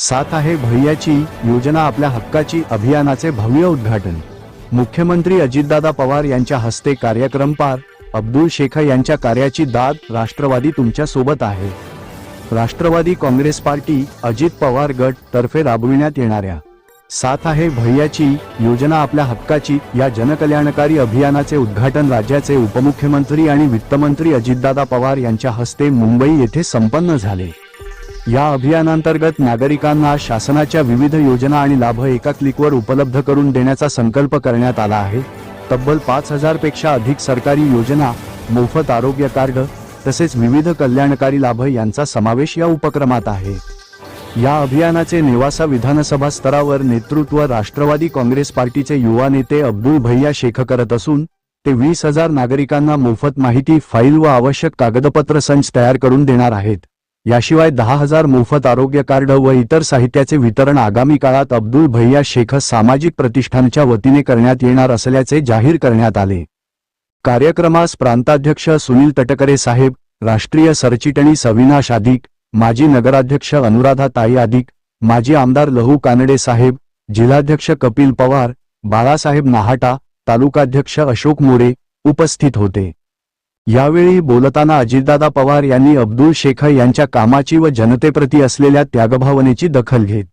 साथ आहे भैयाची योजना आपल्या हक्काची अभियानाचे भव्य उद्घाटन. मुख्यमंत्री अजितदादा पवार यांच्या हस्ते कार्यक्रम पार अब्दुल शेख यांच्या कार्याची दाद राष्ट्रवादी तुमच्यासोबत आहे. राष्ट्रवादी काँग्रेस पार्टी अजित पवार गट तर्फे राबविण्यात येणाऱ्या साथ आहे भैयाची योजना आपल्या हक्काची या जनकल्याणकारी अभियानाचे उद्घाटन राज्याचे उपमुख्यमंत्री आणि वित्तमंत्री अजितदादा पवार यांच्या हस्ते मुंबई येथे संपन्न झाले. या अभियानांतर्गत नागरिकांना शासनाच्या विविध योजना आणि लाभ एका क्लिकवर उपलब्ध करून देण्याचा संकल्प करण्यात आला आहे. तब्बल पाच हजारपेक्षा अधिक सरकारी योजना मोफत आरोग्य कार्ड तसेच विविध कल्याणकारी लाभ यांचा समावेश या उपक्रमात आहे. या अभियानाचे नेवासा विधानसभा स्तरावर नेतृत्व राष्ट्रवादी काँग्रेस पार्टीचे युवा नेते अब्दुल भैया शेख करत असून ते वीस हजार नागरिकांना मोफत माहिती फाईल व आवश्यक कागदपत्र संच तयार करून देणार आहेत. याशिवाय दहा हजार मोफत आरोग्य कार्ड व इतर साहित्याचे वितरण आगामी काळात अब्दुल भैया शेख सामाजिक प्रतिष्ठानच्या वतीने करण्यात येणार असल्याचे जाहीर करण्यात आले. कार्यक्रमास प्रांताध्यक्ष सुनील तटकरे साहेब राष्ट्रीय सरचिटणीस अविनाश अधिक माजी नगराध्यक्ष अनुराधा ताई अधिक माजी आमदार लहू कानडे साहेब जिल्हाध्यक्ष कपिल पवार बाळासाहेब नाहाटा तालुकाध्यक्ष अशोक मोरे उपस्थित होते. यावेळी बोलताना अजितदादा पवार यांनी अब्दुल शेख यांच्या कामाची व जनतेप्रती असलेल्या त्यागभावनेची दखल घेत.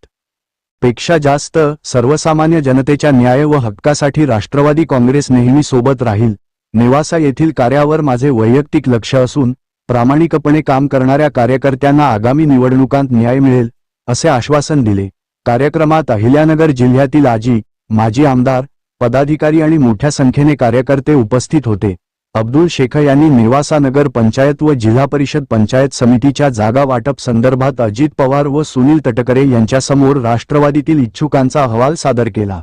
पेक्षा जास्त सर्वसामान्य जनतेच्या न्याय व हक्कासाठी राष्ट्रवादी काँग्रेस नेहमी सोबत राहील नेवासा येथील कार्यावर माझे वैयक्तिक लक्ष असून प्रामाणिकपणे काम करणाऱ्या कार्यकर्त्यांना आगामी निवडणुकांत न्याय मिळेल असे आश्वासन दिले. कार्यक्रमात अहिल्यानगर जिल्ह्यातील आजी माजी आमदार पदाधिकारी आणि मोठ्या संख्येने कार्यकर्ते उपस्थित होते. अब्दुल शेख यांनी नेवासा नगर पंचायत व जिल्हा परिषद पंचायत समितीच्या जागा वाटप संदर्भात अजित पवार व सुनील तटकरे यांच्यासमोर राष्ट्रवादीतील इच्छुकांचा अहवाल सादर केला.